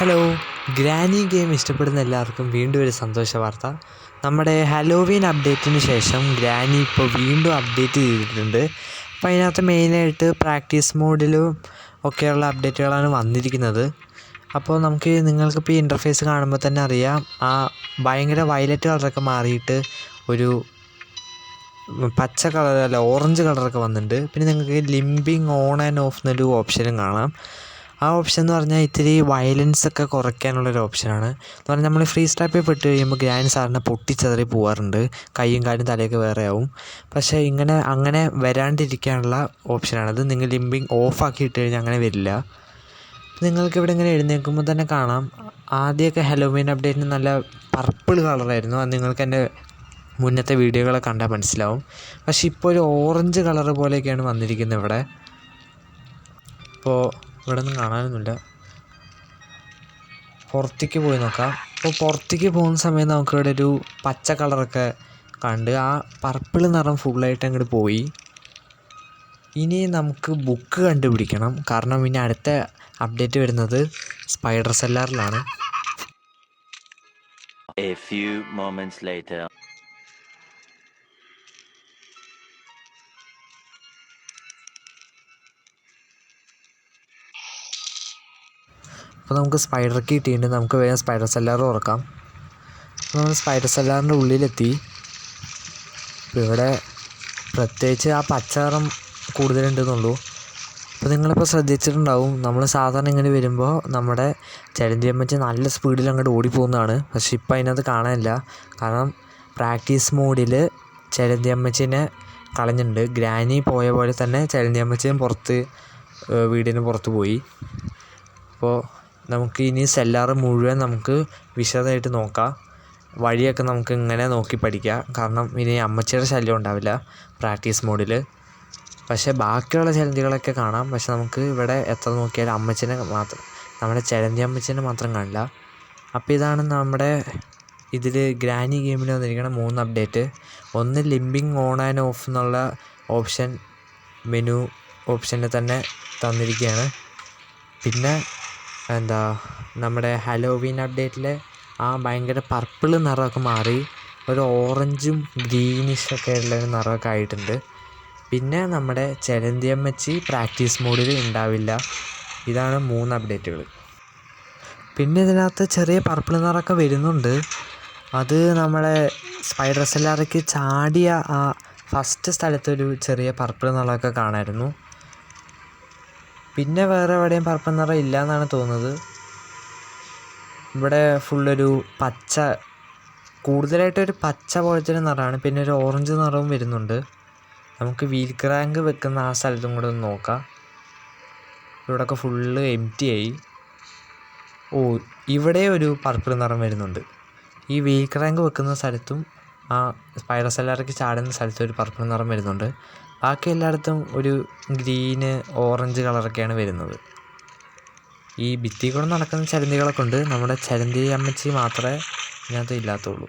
Hello granny game ഇഷ്ടപ്പെടുന്ന എല്ലാവർക്കും വീണ്ടും ഒരു സന്തോഷ വാർത്ത. നമ്മുടെ ഹലോവീൻ അപ്ഡേറ്റിന് ശേഷം ഗ്രാനി ഇപ്പോൾ വീണ്ടും അപ്ഡേറ്റ് ചെയ്തിട്ടുണ്ട്. അപ്പോൾ അതിനകത്ത് മെയിനായിട്ട് പ്രാക്ടീസ് മോഡിലും ഒക്കെയുള്ള അപ്ഡേറ്റുകളാണ് വന്നിരിക്കുന്നത്. അപ്പോൾ നമുക്ക് നിങ്ങൾക്കിപ്പോൾ ഈ ഇന്റർഫേസ് കാണുമ്പോൾ തന്നെ അറിയാം. ആ ഭയങ്കര വയലറ്റ് കളറൊക്കെ മാറിയിട്ട് ഒരു പച്ച കളർ അല്ല ഓറഞ്ച് കളറൊക്കെ വന്നിട്ടുണ്ട്. പിന്നെ നിങ്ങൾക്ക് ലിംബിങ് ഓൺ ആൻഡ് ഓഫ് എന്നൊരു ഓപ്ഷനും കാണാം. ആ ഓപ്ഷൻ എന്ന് പറഞ്ഞാൽ ഇത്തിരി വയലൻസ് ഒക്കെ കുറയ്ക്കാനുള്ളൊരു ഓപ്ഷനാണ് എന്ന് പറഞ്ഞാൽ നമ്മൾ ഫ്രീ സ്റ്റാപ്പിൽ പെട്ട് കഴിയുമ്പോൾ ഗ്രാൻഡ് സാറിന് പൊട്ടിച്ചതറി പോവാറുണ്ട്. കൈയും കാലും തലയൊക്കെ വേറെ ആവും. പക്ഷേ ഇങ്ങനെ അങ്ങനെ വരാണ്ടിരിക്കാനുള്ള ഓപ്ഷനാണ് അത് നിങ്ങൾ ലിമ്പിങ് ഓഫ് ആക്കി ഇട്ട് കഴിഞ്ഞാൽ അങ്ങനെ വരില്ല. നിങ്ങൾക്ക് ഇവിടെ ഇങ്ങനെ എഴുന്നേൽക്കുമ്പോൾ തന്നെ കാണാം. ആദ്യമൊക്കെ ഹലോവീൻ അപ്ഡേറ്റിന് നല്ല പർപ്പിൾ കളറായിരുന്നു അത് നിങ്ങൾക്ക് എന്റെ മുന്നത്തെ വീഡിയോകളെ കണ്ടാൽ മനസ്സിലാവും. പക്ഷേ ഇപ്പോൾ ഒരു ഓറഞ്ച് കളർ പോലെയൊക്കെയാണ് വന്നിരിക്കുന്നത് ഇവിടെ. ഇപ്പോൾ ഇവിടെ ഒന്നും കാണാനൊന്നുമില്ല. പുറത്തേക്ക് പോയി നോക്കാം. അപ്പോൾ പുറത്തേക്ക് പോകുന്ന സമയത്ത് നമുക്കിവിടെ ഒരു പച്ച കളറൊക്കെ കണ്ട് ആ പർപ്പിൾ നിറം ഫുള്ളായിട്ട് അങ്ങോട്ട് പോയി. ഇനി നമുക്ക് ബുക്ക് കണ്ടുപിടിക്കണം. കാരണം ഇനി അടുത്ത അപ്ഡേറ്റ് വരുന്നത് സ്പൈഡർ സെല്ലാറിലാണ് A few moments later. അപ്പോൾ നമുക്ക് സ്പൈഡർ കിട്ടിയിട്ടുണ്ട് നമുക്ക് വേഗം സ്പൈഡർ സെല്ലാർ തുറക്കാം. അപ്പോൾ നമ്മൾ സ്പൈഡർ സെല്ലാറിന്റെ ഉള്ളിലെത്തി. അപ്പോൾ ഇവിടെ പ്രത്യേകിച്ച് ആ പച്ച നിറം കൂടുതലുണ്ടെന്നുള്ളൂ. അപ്പോൾ നിങ്ങളിപ്പോൾ ശ്രദ്ധിച്ചിട്ടുണ്ടാവും നമ്മൾ സാധാരണ ഇങ്ങനെ വരുമ്പോൾ നമ്മുടെ ചരന്തി അമ്മച്ചി നല്ല സ്പീഡിൽ അങ്ങോട്ട് ഓടിപ്പോകുന്നതാണ്. പക്ഷേ ഇപ്പം അതിനകത്ത് കാണാനില്ല. കാരണം പ്രാക്ടീസ് മോഡിൽ ചരന്തി അമ്മച്ചിനെ കളഞ്ഞിട്ടുണ്ട്. ഗ്രാനി പോയ പോലെ തന്നെ ചരന്തി അമ്മച്ചിയും പുറത്ത് വീടിന് പുറത്ത് പോയി. അപ്പോൾ നമുക്ക് ഇനി സെല്ലാർ മുഴുവൻ നമുക്ക് വിശദമായിട്ട് നോക്കാം. വഴിയൊക്കെ നമുക്ക് ഇങ്ങനെ നോക്കി പഠിക്കാം. കാരണം ഇനി അമ്മച്ചിയുടെ ശല്യം ഉണ്ടാവില്ല പ്രാക്ടീസ് മോഡിൽ പക്ഷേ ബാക്കിയുള്ള ചലഞ്ചുകളൊക്കെ കാണാം. പക്ഷെ നമുക്ക് ഇവിടെ എത്ര നോക്കിയാലും അമ്മച്ചിനെ മാത്രം നമ്മുടെ ചലന്തി അമ്മച്ചിനെ മാത്രം കാണില്ല. അപ്പോൾ ഇതാണ് നമ്മുടെ ഇതിൽ ഗ്രാനി ഗെയിമിൽ വന്നിരിക്കുന്ന മൂന്ന് അപ്ഡേറ്റ്. ഒന്ന് ലിമ്പിങ് ഓൺ ആൻഡ് ഓഫ് എന്നുള്ള ഓപ്ഷൻ മെനു ഓപ്ഷനിൽ തന്നെ തന്നിരിക്കുകയാണ്. പിന്നെ എന്താ നമ്മുടെ ഹലോവീൻ അപ്ഡേറ്റിലെ ആ ഭയങ്കര പർപ്പിൾ നിറമൊക്കെ മാറി ഒരു ഓറഞ്ചും ഗ്രീനിഷ് ഒക്കെ നിറമൊക്കെ ആയിട്ടുണ്ട്. പിന്നെ നമ്മുടെ ചെലന്തിയമ്മച്ചി പ്രാക്ടീസ് മോഡിൽ ഉണ്ടാവില്ല. ഇതാണ് മൂന്ന് അപ്ഡേറ്റുകൾ പിന്നെ ഇതിനകത്ത് ചെറിയ പർപ്പിൾ നിറമൊക്കെ വരുന്നുണ്ട്. അത് നമ്മളെ സ്പൈഡർ സെല്ലാറയ്ക്ക് ചാടിയ ആ ഫസ്റ്റ് സ്ഥലത്തൊരു ചെറിയ പർപ്പിൾ നിറമൊക്കെ കാണാമായിരുന്നു പിന്നെ വേറെ എവിടെയും പർപ്പിൾ നിറം ഇല്ല എന്നാണ് തോന്നുന്നത്. ഇവിടെ ഫുള്ളൊരു പച്ച കൂടുതലായിട്ടൊരു പച്ച പോലത്തെ ഒരു നിറമാണ് പിന്നെ ഒരു ഓറഞ്ച് നിറവും വരുന്നുണ്ട്. നമുക്ക് വീൽ ക്രാങ്ക് വെക്കുന്ന ആ സ്ഥലത്തും കൂടെ ഒന്ന് നോക്കാം. ഇവിടെയൊക്കെ ഫുള്ള് എം ടി ആയി. ഓ ഇവിടെ ഒരു പർപ്പിൾ നിറം വരുന്നുണ്ട്. ഈ വീൽ ക്രാങ്ക് വെക്കുന്ന സ്ഥലത്തും ആ സ്പൈറസ് സെല്ലാറയ്ക്ക് ചാടുന്ന സ്ഥലത്തും ഒരു പർപ്പിൾ നിറം വരുന്നുണ്ട്. ബാക്കി എല്ലായിടത്തും ഒരു ഗ്രീന് ഓറഞ്ച് കളറൊക്കെയാണ് വരുന്നത്. ഈ ഭിത്തിയിൽ കൂടെ നടക്കുന്ന ചരന്തികളൊക്കെ കൊണ്ട് നമ്മുടെ ചരന്തി അമ്മച്ചി മാത്രമേ ഇതിനകത്ത് ഇല്ലാത്തുള്ളൂ.